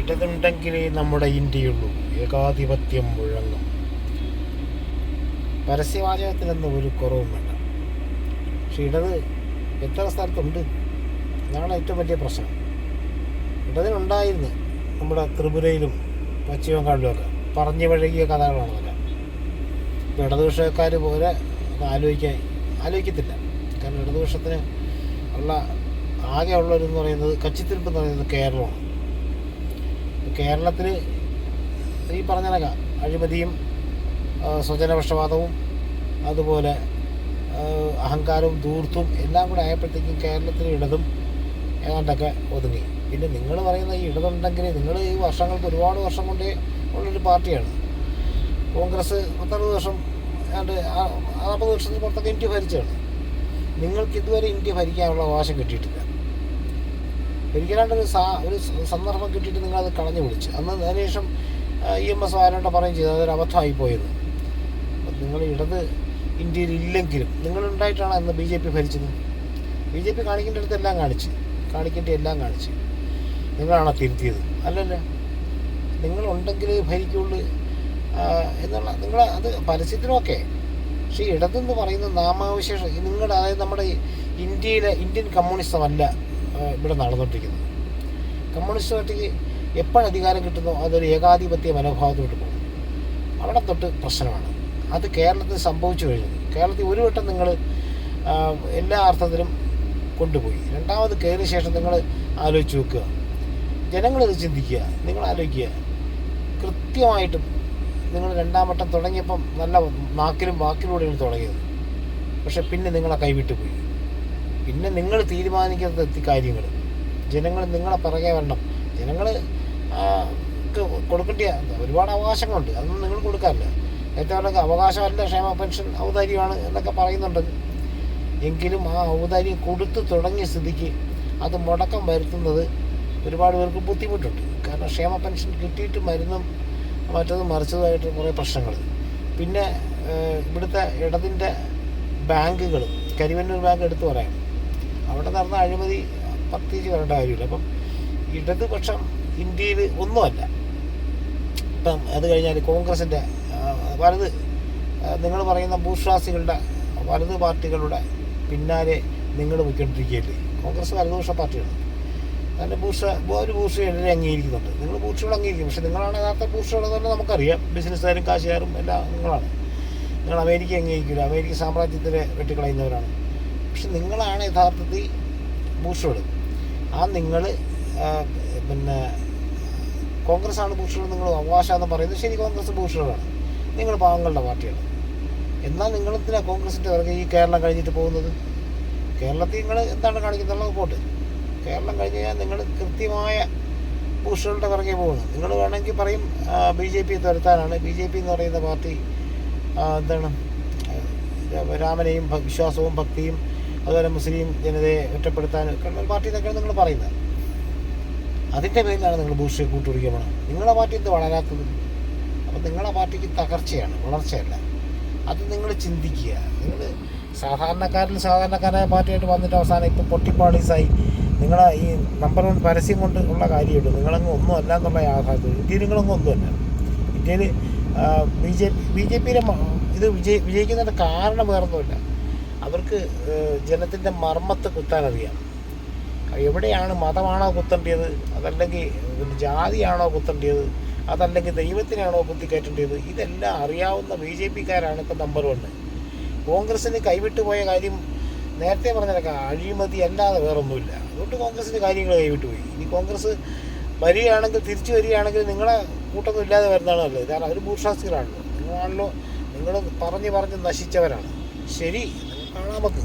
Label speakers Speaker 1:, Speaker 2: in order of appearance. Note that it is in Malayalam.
Speaker 1: ഇടതുണ്ടെങ്കിലേ നമ്മുടെ ഇന്ത്യയുള്ളൂ. ഏകാധിപത്യം മുഴങ്ങും. പരസ്യവാചകത്തിനൊന്നും ഒരു കുറവും വേണ്ട. പക്ഷെ ഇടത് എത്ര സ്ഥലത്തുണ്ട്? അതാണ് ഏറ്റവും വലിയ പ്രശ്നം. ഇടതിനുണ്ടായിരുന്നു നമ്മുടെ ത്രിപുരയിലും പശ്ചിമ ബംഗാളിലുമൊക്കെ പറഞ്ഞു വഴകിയ കഥകളാണ് അതെല്ലാം ഇടതുപക്ഷക്കാർ പോലെ ആലോചിക്കാൻ ആലോചിക്കത്തില്ല. കാരണം ഇടതുപക്ഷത്തിന് ഉള്ള ആകെ ഉള്ളവരെന്ന് പറയുന്നത് കച്ചിത്തിരിപ്പ് എന്ന് പറയുന്നത് കേരളമാണ്. കേരളത്തിൽ ഈ പറഞ്ഞ കണക്ക. അഴിമതിയും സ്വജനപക്ഷപാതവും അതുപോലെ അഹങ്കാരവും ധൂർത്തും എല്ലാം കൂടെ ആയപ്പോഴത്തേക്കും കേരളത്തിൽ ഇടതും ഏതാണ്ടൊക്കെ ഒതുങ്ങി. പിന്നെ നിങ്ങൾ പറയുന്ന ഈ ഇടതുണ്ടെങ്കിൽ നിങ്ങൾ ഈ വർഷങ്ങൾക്ക് ഒരുപാട് വർഷം കൊണ്ടേ ഉള്ളൊരു പാർട്ടിയാണ്. കോൺഗ്രസ് പത്തറുപത് വർഷം ഏതാണ്ട് നാൽപ്പത് വർഷത്തിന് പുറത്തൊക്കെ ഇന്ത്യ ഭരിച്ചതാണ്. നിങ്ങൾക്ക് ഇതുവരെ ഇന്ത്യ ഭരിക്കാനുള്ള അവകാശം കിട്ടിയിട്ടില്ല. ഒരിക്കലാണ്ടൊരു സാ ഒരു സന്ദർഭം കിട്ടിയിട്ട് നിങ്ങളത് കളഞ്ഞു വിളിച്ച്. അന്ന് അതിനുശേഷം ഇ എം എസ് വാരോട്ട് പറയും ചെയ്തു. അതൊരു അബദ്ധമായി അപ്പം നിങ്ങൾ ഇടത് ഇന്ത്യയിൽ ഇല്ലെങ്കിലും നിങ്ങളുണ്ടായിട്ടാണ് അന്ന് ബി ജെ പി ഭരിച്ചത്? ബി ജെ പി കാണിക്കേണ്ടടുത്ത് എല്ലാം കാണിച്ച്. കാണിക്കേണ്ട എല്ലാം കാണിച്ച്. നിങ്ങളാണോ തിരുത്തിയത്? അല്ലല്ല. നിങ്ങളുണ്ടെങ്കിൽ ഭരിക്കുള്ളൂ. എന്നുള്ള നിങ്ങൾ അത് പരസ്യത്തിനൊക്കെ പക്ഷേ ഇടതെന്ന് പറയുന്ന നാമാവശേഷം നിങ്ങളുടെ അതായത് നമ്മുടെ ഇന്ത്യയിലെ ഇന്ത്യൻ കമ്മ്യൂണിസമല്ല ആ, ഇവിടെ നടന്നുകൊണ്ടിരിക്കുന്നത് കമ്മ്യൂണിസ്റ്റ് പാർട്ടിക്ക് എപ്പോഴധികാരം കിട്ടുന്നോ അതൊരു ഏകാധിപത്യ മനോഭാവത്തോട്ട് പോകും. അവിടെ തൊട്ട് പ്രശ്നമാണ്. അത് കേരളത്തിൽ സംഭവിച്ചു കഴിഞ്ഞു. കേരളത്തിൽ ഒരു വട്ടം നിങ്ങൾ എല്ലാ അർത്ഥത്തിലും കൊണ്ടുപോയി. രണ്ടാമത് കയറിയ ശേഷം നിങ്ങൾ ആലോചിച്ച് നോക്കുക. ജനങ്ങളിത് ചിന്തിക്കുക. നിങ്ങൾ ആലോചിക്കുക. കൃത്യമായിട്ടും നിങ്ങൾ രണ്ടാം വട്ടം തുടങ്ങിയപ്പം നല്ല നാക്കിലും വാക്കിലൂടെയാണ് തുടങ്ങിയത്. പക്ഷെ പിന്നെ നിങ്ങളെ കൈവിട്ടു പോയി പിന്നെ നിങ്ങൾ തീരുമാനിക്കുന്നത് കാര്യങ്ങൾ. ജനങ്ങൾ നിങ്ങളെ പിറകെ വരണം. ജനങ്ങൾ കൊടുക്കേണ്ട ഒരുപാട് അവകാശങ്ങളുണ്ട്. അതൊന്നും നിങ്ങൾ കൊടുക്കാറില്ല. ഏറ്റവും പറഞ്ഞ അവകാശമല്ല ക്ഷേമ പെൻഷൻ ഔദാര്യമാണ് എന്നൊക്കെ പറയുന്നുണ്ട്. എങ്കിലും ആ ഔദാര്യം കൊടുത്തു തുടങ്ങിയ സ്ഥിതിക്ക് അത് മുടക്കം വരുത്തുന്നത് ഒരുപാട് പേർക്ക് ബുദ്ധിമുട്ടുണ്ട്. കാരണം ക്ഷേമ പെൻഷൻ കിട്ടിയിട്ട് മരുന്നും മറ്റതും മറിച്ചതുമായിട്ട് കുറേ പ്രശ്നങ്ങൾ. പിന്നെ ഇവിടുത്തെ ഇടതിന്റെ ബാങ്കുകൾ കരിവന്നൂർ ബാങ്ക് എടുത്തു പറയാം. അവിടെ നടന്ന അഴിമതി പ്രത്യേകിച്ച് പറയേണ്ട കാര്യമില്ല. അപ്പം ഇടതുപക്ഷം ഇന്ത്യയിൽ ഒന്നുമല്ല. ഇപ്പം അത് കഴിഞ്ഞാൽ കോൺഗ്രസിന്റെ വലത് നിങ്ങൾ പറയുന്ന ഭൂഷ്വാസികളുടെ വലത് പാർട്ടികളുടെ പിന്നാലെ നിങ്ങൾ പോയിക്കൊണ്ടിരിക്കുകയല്ലേ? കോൺഗ്രസ് വലതുപക്ഷ പാർട്ടിയാണ് അതിന്റെ ഭൂഷ ഒരു ഭൂഷ എല്ലാവരും അംഗീകരിക്കുന്നുണ്ട്. നിങ്ങൾ ഭൂഷകൾ അംഗീകരിക്കും. പക്ഷെ നിങ്ങളാണ് യഥാർത്ഥ ഭൂഷകളെന്ന് നമുക്കറിയാം. ബിസിനസ്സുകാരും കാശുകാരും എല്ലാം നിങ്ങളാണ്. നിങ്ങൾ അമേരിക്ക അംഗീകരിക്കില്ല. അമേരിക്ക സാമ്രാജ്യത്തിലെ വെട്ടിക്കളയുന്നവരാണ്. പക്ഷെ നിങ്ങളാണ് യഥാർത്ഥത്തിൽ ഭൂഷകൾ ആ നിങ്ങൾ പിന്നെ കോൺഗ്രസ് ആണ് ഭൂഷകൾ നിങ്ങൾ അവകാശമെന്ന് പറയുന്നത്. ശരി കോൺഗ്രസ് ഭൂഷകളാണ് നിങ്ങൾ പാവങ്ങളുടെ പാർട്ടിയാണ്. എന്നാൽ നിങ്ങളെന്തിനാ കോൺഗ്രസിന്റെ പിറകെ ഈ കേരളം കഴിഞ്ഞിട്ട് പോകുന്നത്? കേരളത്തിൽ നിങ്ങൾ എന്താണ് കാണിക്കുന്നുള്ള പോട്ട് കേരളം കഴിഞ്ഞ് കഴിഞ്ഞാൽ നിങ്ങൾ കൃത്യമായ ബൂസ്റ്ററുകളുടെ പിറകെ പോകുന്നു. നിങ്ങൾ വേണമെങ്കിൽ പറയും ബി ജെ പി തുരത്താനാണ്. ബി ജെ പി എന്ന് പറയുന്ന പാർട്ടി എന്താണ് രാമനെയും വിശ്വാസവും ഭക്തിയും അതുപോലെ മുസ്ലിം ജനതയെ ഒറ്റപ്പെടുത്താൻ പാർട്ടി എന്നൊക്കെയാണ് നിങ്ങൾ പറയുന്നത്. അതിന്റെ പേരിലാണ് നിങ്ങൾ ഭൂഷിയെ കൂട്ടുപിടിക്കണം നിങ്ങളുടെ പാർട്ടി എന്ത് വളരാത്തത്? അപ്പം നിങ്ങളുടെ പാർട്ടിക്ക് തകർച്ചയാണ് വളർച്ചയല്ല. അത് നിങ്ങൾ ചിന്തിക്കുക. നിങ്ങൾ സാധാരണക്കാരിൽ സാധാരണക്കാരായ പാർട്ടിയായിട്ട് വന്നിട്ട് അവസാനം ഇപ്പോൾ പൊട്ടിപ്പാളീസായി. നിങ്ങളെ ഈ നമ്പർ വൺ പരസ്യം കൊണ്ട് ഉള്ള കാര്യമുള്ളൂ. നിങ്ങളങ്ങ് ഒന്നും അല്ല എന്നുള്ള യാഥാർത്ഥ്യം. ഇന്ത്യയിൽ നിങ്ങളൊന്നും ഒന്നുമല്ല ഇന്ത്യയിൽ ബി ജെ ബി ജെ പിയിലെ ഇത് വിജയി വിജയിക്കുന്നതിന്റെ കാരണം വേറൊന്നുമില്ല. അവർക്ക് ജനത്തിന്റെ കുത്താൻ അറിയാം. എവിടെയാണ് മതമാണോ കുത്തേണ്ടത്? അതല്ലെങ്കിൽ ജാതിയാണോ കുത്തേണ്ടത്? അതല്ലെങ്കിൽ ദൈവത്തിനാണോ കുത്തിക്കയറ്റേണ്ടത്? ഇതെല്ലാം അറിയാവുന്ന ബി ജെ പിക്കാരാണ് ഇപ്പം നമ്പർ വൺ കോൺഗ്രസ്സിന് കൈവിട്ടു പോയ കാര്യം നേരത്തെ പറഞ്ഞതൊക്കെ അഴിമതി അല്ലാതെ വേറൊന്നുമില്ല. അതുകൊണ്ട് കോൺഗ്രസ്സിന് കാര്യങ്ങൾ കൈവിട്ടു പോയി. ഇനി കോൺഗ്രസ് വരികയാണെങ്കിൽ തിരിച്ചു വരികയാണെങ്കിൽ നിങ്ങളെ കൂട്ടൊന്നും ഇല്ലാതെ വരുന്നതാണ് നല്ലത്. കാരണം അവർ ഭൂഷാസ്തികളാണല്ലോ നിങ്ങളാണല്ലോ നിങ്ങൾ പറഞ്ഞ് പറഞ്ഞ് നശിച്ചവരാണ്. ശരി കാണാം നമുക്ക്